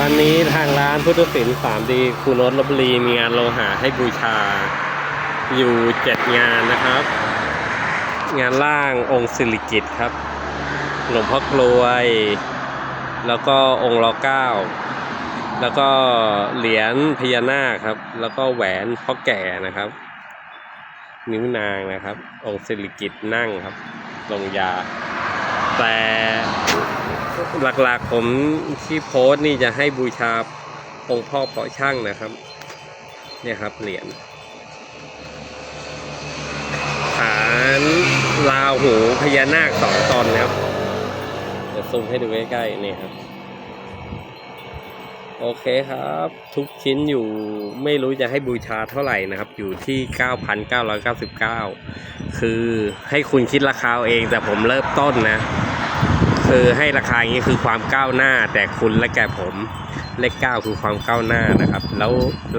ตอนนี้ทางร้านพุทธศิลป์ 3D คูโนตลบบุรีมีงานโลหะให้บูชา อยู่เจ็ดงานนะครับ งานล่างองค์สิริกิตครับ หลวงพ่อกลวย แล้วก็องค์รอเก้า แล้วก็เหรียญพญานาคครับ แล้วก็แหวนพ่อแก่นะครับ นิ้วนางนะครับ องค์สิริกิตนั่งครับ ลงยา แต่ หลักๆผมที่โพสต์นี่จะให้บูชาองค์พ่อเพาะช่างนะครับ เนี่ยครับเหรียญฐานลาหูพญานาคสองตนนะครับเดี๋ยวซูมให้ดูใกล้ๆนี่ครับ โอเคครับ ทุกชิ้นอยู่ไม่รู้จะให้บูชาเท่าไหร่นะครับ อยู่ที่ 9,999 คือให้คุณคิดราคาเองแต่ผมเริ่มต้นนะ คือให้ราคาอย่างนี้คือความก้าวหน้า แต่คุณและแก่ผมเลขเก้าคือความก้าวหน้านะครับ แล้ว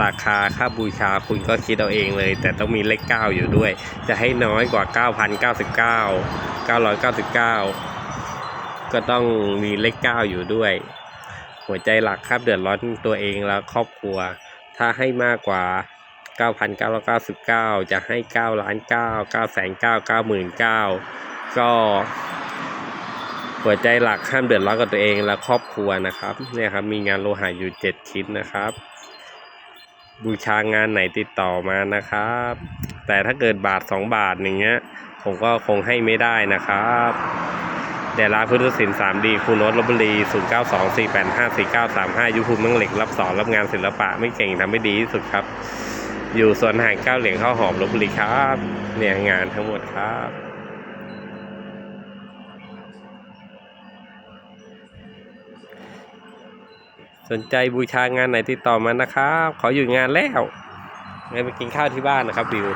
ราคาค่าบูชาคุณก็คิดเอาเองเลย แต่ต้องมีเลขเก้าอยู่ด้วย จะให้น้อยกว่า 9,099 999 ก็ต้องมีเลขเก้าอยู่ด้วย หัวใจหลักครับเดือดร้อนตัวเองและครอบครัว ถ้าให้มากกว่า 9,999 จะให้9ล้าน9 9แสน9 9หมื่น9ก็ หัวใจหลักห้ามเดือดร้อนกับตัวเองและครอบครัวนะครับเนี่ยครับมีงานโลหะอยู่7ชิ้นนะครับ บูชางานไหนติดต่อมานะครับ แต่ถ้าเกิดบาท2บาทอย่างเงี้ย ผมก็คงให้ไม่ได้นะครับเดี๋ยวร้าพุทธศิลป์ 3D คูโนตลบบุรี0924854935ยุพุมเมืองเหล็กรับสอนรับงานศิลปะไม่เก่งทำไม่ดีที่สุดครับ อยู่ส่วนอาหารเก้าเหลียงข้าวหอมลบบุรีครับ เนี่ยงานทั้งหมดครับ สนใจบูชางานไหนติดต่อมานะครับขออยู่งานแล้วงั้นไปกินข้าวที่บ้านนะครับบิว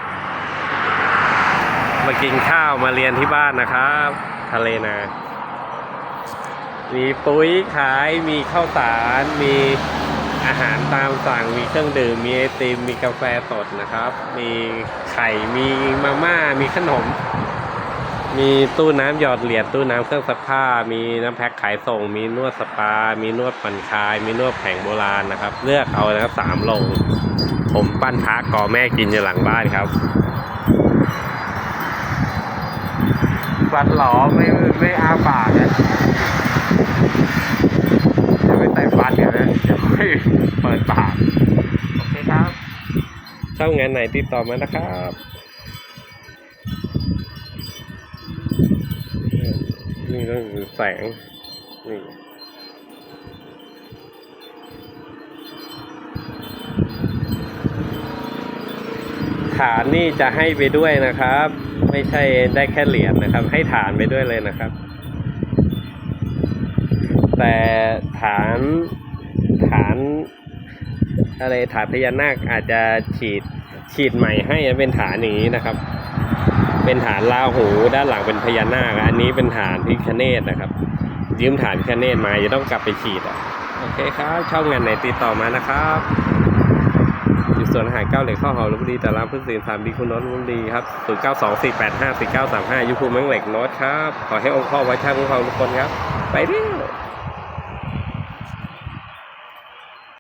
มากินข้าวมาเรียนที่บ้านนะครับ ทะเลนา มีปุ๋ยขายมีข้าวสาร มีอาหารตามสั่งมีเครื่องดื่ม มีไอติมมีกาแฟสดนะครับ มีไข่มีมาม่ามีขนม มีตู้น้ำหยอดเหรียญตู้น้ำเครื่องซักผ้า มีน้ำแพ็คขายส่ง มีนวดสปา มีนวดผ่อนคลาย มีนวดแผงโบราณนะครับ เลือกเอานะครับสามโลง ผมปั้นพระกอแม่กินอยู่หลังบ้านครับฟันหลอไม่ไม่อาปากนะจะไม่ใส่ฟันกันนะจะไม่เปิดปาก โอเคครับชอบงานไหนติดต่อมานะครับ นี่ก็คือแสง นี่ฐานนี่จะให้ไปด้วยนะครับ ไม่ใช่ได้แค่เหรียญนะครับ ให้ฐานไปด้วยเลยนะครับ แต่ฐานฐานอะไรฐานพญานาคอาจจะฉีดฉีดใหม่ให้เป็นฐานอย่างนี้นะครับ เป็นฐานลาหูด้านหลังเป็นพญานาคอันนี้เป็นฐานพิคเนตนะครับ ยืมฐานพิคเนตมาจะต้องกลับไปฉีดอะโอเคครับชอบงานไหนติดต่อมานะครับอยู่สวนอาหารเก้าเหล็กข้าวหอมลพบุรีแต่ร้านพืชสินสามดีคุณโน้ตลพบุรีครับ0 9 2 4 8 5 4 9 3 5ยูทูบเมืองเหล็กโน้ตครับ ขอให้องค์พ่อไว้ช่างคุ้มครองทุกคนครับ ไปเร็ว